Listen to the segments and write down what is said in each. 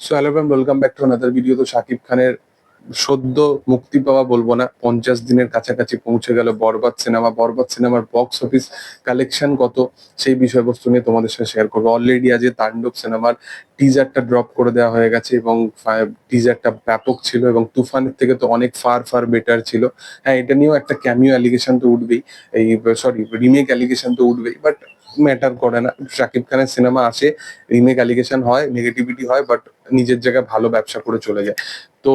So hello friend welcome back to another video তো শাকিব খানের সদ্য মুক্তি পাওয়া বলব না, পঞ্চাশ দিনের কাছাকাছি পৌঁছে গেল বরবাদ সিনেমা, বরবাদ সিনেমার বক্স অফিস কালেকশন কত, সেই বিষয়বস্তু নিয়ে তোমাদের সাথে শেয়ার করব। অলরেডি আজ তাণ্ডব সিনেমার টিজারটা ড্রপ করে দেওয়া হয়ে গেছে এবং টিজারটা ব্যাপক ছিল এবং তুফানের থেকে তো অনেক ফার ফার বেটার ছিল। হ্যাঁ এটা নিয়েও একটা ক্যামিও অ্যালিগেশন তো উঠবেই। এই সরি রিমেক অ্যালিগেশন তো উঠবেই। বাট ম্যাটার করে না। শাকিব খানের সিনেমা আসে রিমেক অ্যালিগেশন হয় নেগেটিভিটি হয় বাট নিজের জায়গায় ভালো ব্যবসা করে চলে যায়। তো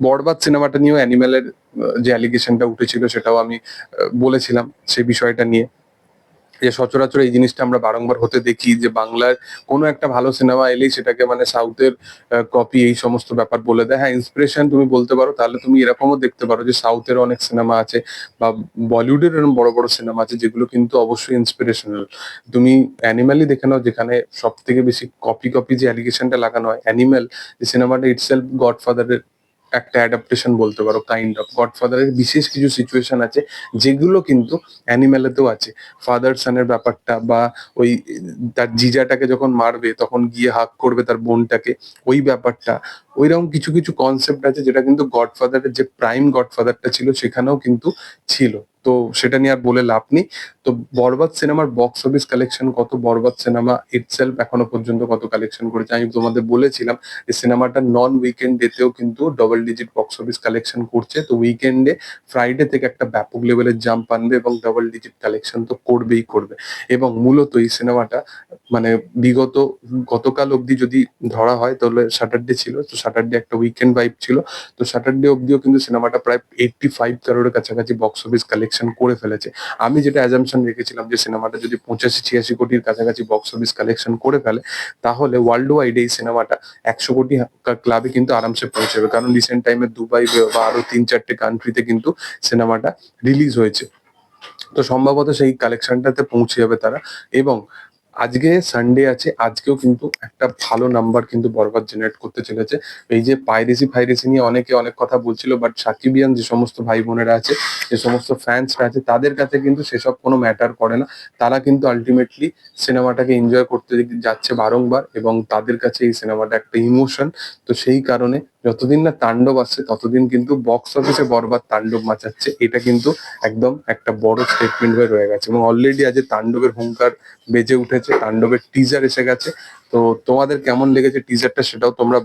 বরবাদ সিনেমাটা নিয়েও অ্যানিমেলের যে অ্যালিগেশনটা উঠেছিল সেটাও আমি বলেছিলাম সেই বিষয়টা নিয়ে। যে সচরাচর এই জিনিসটা আমরা বারংবার হতে দেখি যে বাংলার কোনো একটা ভালো সিনেমা এলেই সেটাকে মানে সাউথের কপি এই সমস্ত ব্যাপার বলে দেয়। হ্যাঁ ইন্সপিরেশন তুমি বলতে পারো, তাহলে তুমি এরকমও দেখতে পারো যে সাউথের অনেক সিনেমা আছে বা বলিউডের এরকম বড় বড় সিনেমা আছে যেগুলো কিন্তু অবশ্যই ইন্সপিরেশনাল তুমি অ্যানিম্যালই দেখে নাও যেখানে সব থেকে বেশি কপি কপি যে অ্যালিগেশনটা লাগানো হয় অ্যানিম্যাল যে সিনেমাটা ইটসেলফ গডফাদারের একটা অ্যাডাপ্টেশন বলতে পারো কাইন্ড অফ গডফাদারের বিশেষ কিছু সিচুয়েশন আছে, যেগুলো কিন্তু অ্যানিম্যালেতেও আছে। ফাদার সানের ব্যাপারটা বা ওই তার জিজাটাকে যখন মারবে, তখন গিয়ে হাক করবে তার বোনটাকে, ওই ব্যাপারটা। ওইরকম কিছু কিছু কনসেপ্ট আছে, যেটা কিন্তু গডফাদারের যে প্রাইম গডফাদারটা ছিল, সেখানেও কিন্তু ছিল। তো সেটা নিয়ে আর বলে লাভ নেই। তো বরবাদ সিনেমার বক্স অফিস কালেকশন কত বরবাদ সিনেমা ইটসেলফ এখনও পর্যন্ত কত কালেকশন করেছে? আমি তোমাদের বলেছিলাম যে সিনেমাটা নন উইকেন্ড ডেতেও কিন্তু double digit box office collection করছে। তো উইকেন্ডে ফ্রাইডে থেকে একটা ব্যাপক লেভেলের জাম্প আনবে এবং ডবল ডিজিট কালেকশন তো করবেই করবে। এবং মূলত এই সিনেমাটা মানে বিগত গতকাল অবধি যদি ধরা হয় তাহলে স্যাটারডে ছিল। তো স্যাটারডে একটা উইকেন্ড ভাইব ছিল। তো স্যাটারডে অবধিও কিন্তু সিনেমাটা প্রায় এইটটি ফাইভ কারোরের কাছাকাছি বক্স অফিস কালেকশন করে ফেলেছে। আমি যেটা অ্যাজামশন রেখেছিলাম যে সিনেমাটা যদি পঁচাশি, ছিয়াশি কোটির কাছাকাছি বক্স অফিস কালেকশন করে ফেলে, তাহলে ওয়ার্ল্ড ওয়াইড এই সিনেমাটা একশো কোটি ক্লাবে কিন্তু আরামসে পৌঁছাবে। কারণ রিসেন্ট টাইমে দুবাই বা আরও তিন চারটে কান্ট্রিতে কিন্তু সিনেমাটা রিলিজ হয়েছে। তো সম্ভবত সেই কালেকশনটাতে পৌঁছে যাবে তারা। এবং আজকে সানডে আছে, আজকেও কিন্তু একটা ভালো নাম্বার কিন্তু বরবাদ জেনারেট করতে চলেছে। এই যে পাইরেসি ফাইরেসি নিয়ে অনেকে অনেক কথা বলছিল বাট সাকিবিয়ান যে সমস্ত ভাই বোনেরা আছে, যে সমস্ত ফ্যান্সরা আছে, তাদের কাছে কিন্তু সেসব কোনো ম্যাটার করে না। তারা কিন্তু আলটিমেটলি সিনেমাটাকে এনজয় করতে যাচ্ছে বারংবার এবং তাদের কাছে এই সিনেমাটা একটা ইমোশন তো সেই কারণে যতদিন না তাণ্ডব আসছে, ততদিন কিন্তু বক্স অফিসে বরবাদ তাণ্ডব মাচাচ্ছে। এটা কিন্তু একদম একটা বড় স্টেটমেন্ট হয়ে রয়ে গেছে এবং অলরেডি আজ তাণ্ডবের হুঙ্কার বেজে উঠেছে। তাণ্ডবের টিজার এসে গেছে। তো তোমাদের কেমন লেগেছে টিজারটা সেটাও তোমরা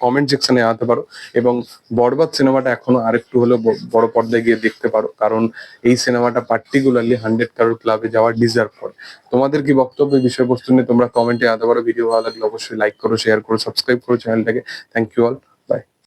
কমেন্ট সেকশনে আনতে পারো এবং বরবাদ সিনেমাটা এখনও আরেকটু হলেও বড় পর্দায় গিয়ে দেখতে পারো। কারণ এই সিনেমাটা পার্টিকুলারলি হান্ড্রেড কারোর ক্লাবে যাওয়ার ডিজার্ভ করে। তোমাদের কি বক্তব্য বিষয়বস্তু নিয়ে তোমরা কমেন্টে আনতে পারো। ভিডিও ভালো লাগলে অবশ্যই লাইক করো শেয়ার করো সাবস্ক্রাইব করো চ্যানেলটাকে থ্যাংক ইউ অল